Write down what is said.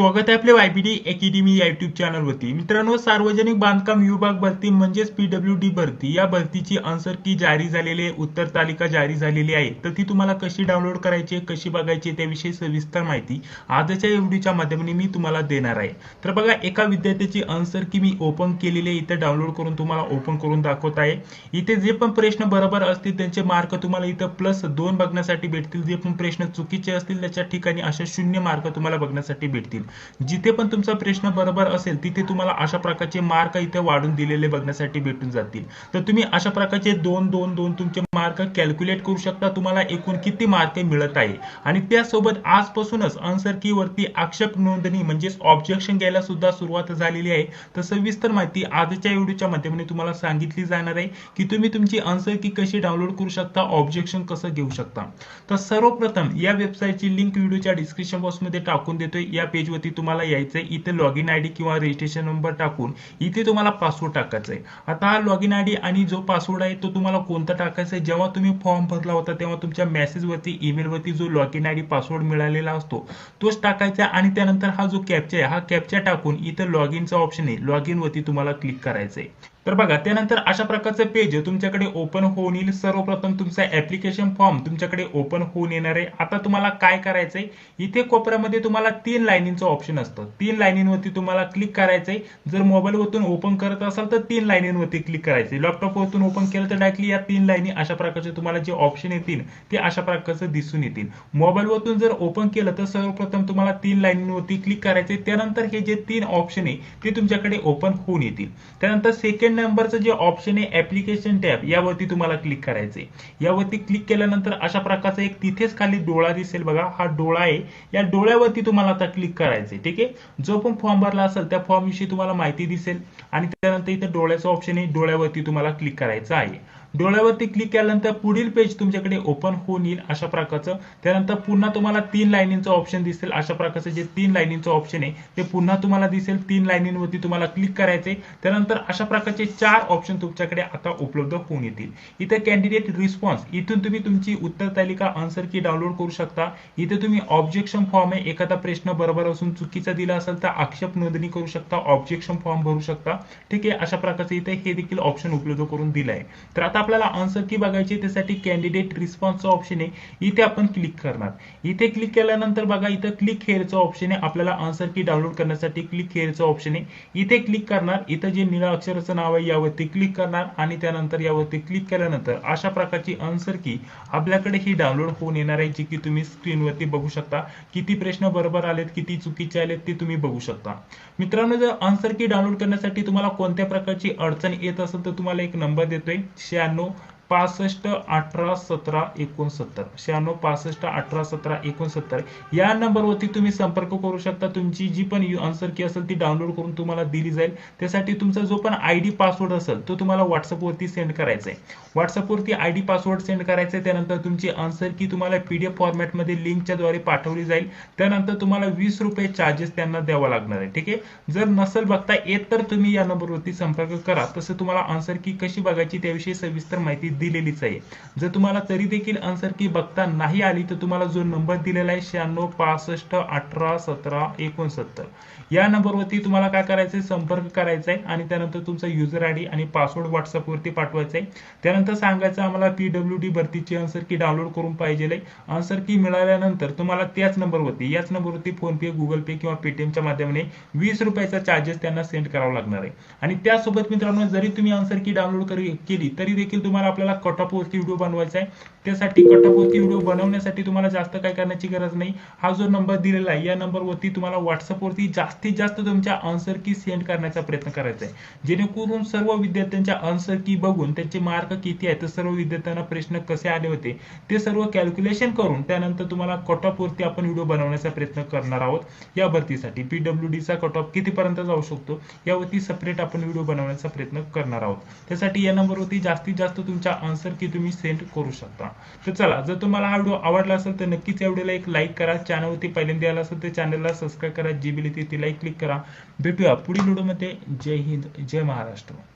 स्वागत आहे आपल्या वायबीडी अकॅडमी या युट्यूब चॅनलवरती मित्रांनो सार्वजनिक बांधकाम विभाग भरती म्हणजेच पीडब्ल्यू डी भरती या भरतीची आन्सर की जारी झालेली आहे उत्तर तालिका जारी झालेली आहे. तर ती तुम्हाला कशी डाउनलोड करायची आहे, कशी बघायची त्याविषयी सविस्तर माहिती आजच्या एवढीच्या व्हिडिओच्या माध्यमाने मी तुम्हाला देणार आहे. तर बघा एका विद्यार्थ्याची आन्सर की मी ओपन केलेली आहे इथे डाउनलोड करून तुम्हाला ओपन करून दाखवत आहे. इथे जे पण प्रश्न बरोबर असतील त्यांचे मार्क तुम्हाला इथं प्लस दोन बघण्यासाठी भेटतील. जे पण प्रश्न चुकीचे असतील त्याच्या ठिकाणी अशा शून्य मार्क तुम्हाला बघण्यासाठी भेटतील. जिथे पण तुमचा प्रश्न बरोबर असेल तिथे तुम्हाला अशा प्रकारचे मार्क इथे वाढून दिलेले बघण्यासाठी भेटून जातील. तर तुम्ही अशा प्रकारचे दोन दोन दोन तुमचे मार्क कॅल्क्युलेट करू शकता. तुम्हाला एकूण किती मार्क मिळत आहे? आणि त्यासोबत आजपासूनच आन्सर की वरती आक्षेप नोंदणी म्हणजेच ऑब्जेक्शन घ्यायला सुद्धा सुरुवात झालेली आहे. तर सविस्तर माहिती आजच्या व्हिडिओच्या माध्यमाने तुम्हाला सांगितली जाणार आहे की तुम्ही तुमची आन्सर की कशी डाउनलोड करू शकता ऑब्जेक्शन कसं घेऊ शकता. तर सर्वप्रथम या वेबसाईटची लिंक व्हिडिओच्या डिस्क्रिप्शन बॉक्समध्ये टाकून देतोय. या पेजवरती तुम्हाला यायचंय. इथे लॉग इन आयडी किंवा रजिस्ट्रेशन नंबर टाकून इथे तुम्हाला पासवर्ड टाकायचा आहे आता हा लॉग इन आयडी आणि जो पासवर्ड आहे तो तुम्हाला कोणता टाकायचा आहे? जेव्हा तुम्ही फॉर्म भरला होता तेव्हा तुमच्या मेसेजवरती ईमेलवरती जो लॉग इन आयडी पासवर्ड मिळालेला असतो तोच टाकायचा आणि त्यानंतर हा जो कॅप्चा आहे हा कॅप्चा टाकून इथं लॉग इनचा ऑप्शन आहे. लॉग इनवरती तुम्हाला क्लिक करायचंय. तर बघा त्यानंतर अशा प्रकारचं पेज तुमच्याकडे ओपन होऊन येईल. सर्वप्रथम तुमचा ऍप्लिकेशन फॉर्म तुमच्याकडे ओपन होऊन येणार आहे. आता तुम्हाला काय करायचंय? इथे कोपऱ्यामध्ये तुम्हाला तीन लाईनींचं ऑप्शन असतं. तीन लाईनींवरती तुम्हाला क्लिक करायचंय. जर मोबाईलवरतून ओपन करत असाल तर तीन लाईनींवरती क्लिक करायचंय. लॅपटॉपवरतून ओपन केलं तर डायरेक्टली या तीन लाईनी अशा प्रकारचे तुम्हाला जे ऑप्शन येतील ते अशा प्रकारचं दिसून येतील. मोबाईलवरतून जर ओपन केलं तर सर्वप्रथम तुम्हाला तीन लाईनींवरती क्लिक करायचंय. त्यानंतर हे जे तीन ऑप्शन आहे ते तुमच्याकडे ओपन होऊन येतील. त्यानंतर सेकंड नंबरचं जे ऑप्शन आहे ऍप्लिकेशन टॅब यावरती तुम्हाला क्लिक करायचंय. यावरती क्लिक केल्यानंतर अशा प्रकारचा एक तिथेच खाली डोळा दिसेल बघा. हा डोळा आहे. या डोळ्यावरती तुम्हाला आता क्लिक करायचंय ठीक आहे? जो पण फॉर्म भरला असेल त्या फॉर्म विषयी तुम्हाला माहिती दिसेल. आणि त्यानंतर इथे डोळ्याचं ऑप्शन आहे डोळ्यावरती तुम्हाला क्लिक करायचं आहे. डोळ्यावरती क्लिक केल्यानंतर पुढील पेज तुमच्याकडे ओपन होऊन येईल अशा प्रकारचं. त्यानंतर पुन्हा तुम्हाला तीन लाईनींचं ऑप्शन दिसेल. अशा प्रकारचं जे तीन लाईनींचं ऑप्शन आहे ते पुन्हा तुम्हाला दिसेल. तीन लाईनींवरती तुम्हाला क्लिक करायचे त्यानंतर अशा प्रकारचे चार ऑप्शन तुमच्याकडे आता उपलब्ध होऊन येतील. इथे कॅन्डिडेट रिस्पॉन्स इथून तुम्ही तुमची उत्तर तालिका आन्सर की डाउनलोड करू शकता. इथे तुम्ही ऑब्जेक्शन फॉर्म आहे. एखादा प्रश्न बरोबर असून चुकीचा दिला असेल तर आक्षेप नोंदणी करू शकता. ऑब्जेक्शन फॉर्म भरू शकता. ठीक आहे? अशा प्रकारचे इथे हे देखील ऑप्शन उपलब्ध करून दिलं आहे तर आता आपल्याला आन्सर की बघायची त्यासाठी कॅन्डिडेट रिस्पॉन्सचा ऑप्शन आहे. इथे आपण क्लिक करणार. इथे क्लिक केल्यानंतर बघा इथं क्लिक हेअरचं ऑप्शन आहे. आपल्याला आन्सर की डाउनलोड करण्यासाठी क्लिक हेअरचं ऑप्शन आहे. इथे क्लिक करणार. इथं जे निळा अक्षराचं नाव आहे यावरती क्लिक करणार. आणि त्यानंतर यावरती क्लिक केल्यानंतर अशा प्रकारची आन्सर की आपल्याकडे ही डाउनलोड होऊन येणार आहे जी की तुम्ही स्क्रीनवरती बघू शकता. किती प्रश्न बरोबर आलेत किती चुकीचे आलेत ते तुम्ही बघू शकता. मित्रांनो जर आन्सर की डाउनलोड करण्यासाठी तुम्हाला कोणत्या प्रकारची अडचण येत असेल तर तुम्हाला एक नंबर देतोय. शहाण्णव verano पासष्ट अठरा सतरा एकोणसत्तर. शहाण्णव पासष्ट अठरा सतरा एकोणसत्तर. या नंबरवरती तुम्ही संपर्क करू शकता. तुमची जी पण आन्सर की असेल ती डाउनलोड करून तुम्हाला दिली जाईल. त्यासाठी तुमचा जो पण आय डी पासवर्ड असेल तो तुम्हाला व्हॉट्सअपवरती सेंड करायचा आहे व्हॉट्सअपवरती आय डी पासवर्ड सेंड करायचा आहे त्यानंतर तुमची आन्सर की तुम्हाला पी डी फॉर्मॅटमध्ये लिंकच्या द्वारे पाठवली जाईल. त्यानंतर तुम्हाला वीस रुपये चार्जेस त्यांना द्यावा लागणार आहे. ठीक आहे? जर नसेल बघता येत तर तुम्ही या नंबरवरती संपर्क करा. तसं तुम्हाला आन्सर की कशी बघायची त्याविषयी सविस्तर माहिती दिलेलीच आहे. जर तुम्हाला तरी देखील आन्सर की बघता नाही आली तर तुम्हाला जो नंबर दिलेला आहे शहाण्णव पासष्ट अठरा सतरा एकोणसत्तर. या नंबरवरती तुम्हाला काय करायचंय? संपर्क करायचा आहे आणि त्यानंतर तुमचा युजर आयडी आणि पासवर्ड व्हॉट्सअपवरती पाठवायचा आहे त्यानंतर सांगायचं आम्हाला पीडब्ल्यू डी भरतीची आन्सर की डाउनलोड करून पाहिजे आन्सर की मिळाल्यानंतर तुम्हाला त्याच नंबरवरती याच नंबरवरती फोन पे गुगल पे किंवा पेटीएमच्या माध्यमाने वीस रुपयाचा चार्जेस त्यांना सेंड करावा लागणार आहे. आणि त्यासोबत मित्रांनो जरी तुम्ही आन्सर की डाउनलोड केली तरी देखील तुम्हाला आपल्याला कट ऑफ वरती व्हिडिओ बनवायचा आहे. त्यासाठी कट ऑफ वरती व्हिडिओ बनवण्यासाठी तुम्हाला जास्त काय करण्याची गरज नाही. हा जो नंबर दिलेला आहे या नंबरवरती तुम्हाला व्हॉट्सअपवरती जास्तीत जास्त तुमच्या आन्सर की सेंड करण्याचा प्रयत्न करायचा आहे. जेणेकरून सर्व विद्यार्थ्यांच्या आन्सर की बघून त्यांचे मार्क किती आहेत तर सर्व विद्यार्थ्यांना प्रश्न कसे आले होते ते सर्व कॅल्क्युलेशन करून त्यानंतर तुम्हाला कट ऑफ वरती आपण व्हिडिओ बनवण्याचा प्रयत्न करणार आहोत. या भरतीसाठी पीडब्ल्यू डीचा कट ऑफ कितीपर्यंत जाऊ शकतो यावरती सेपरेट आपण व्हिडिओ बनवण्याचा प्रयत्न करणार आहोत. त्यासाठी या नंबरवरती जास्तीत जास्त तुमच्या आन्सर की तुम्ही सेंड करू शकता. तर चला जर तुम्हाला हा व्हिडिओ आवडला असेल तर नक्कीच या व्हिडिओला एक लाईक करा. चॅनलवरती पहिल्यांदा आला असेल तर चॅनलला सबस्क्राईब करा. जी बिल ती लाईक क्लिक करा. भेटूया पुढील व्हिडिओमध्ये जय हिंद जय महाराष्ट्र.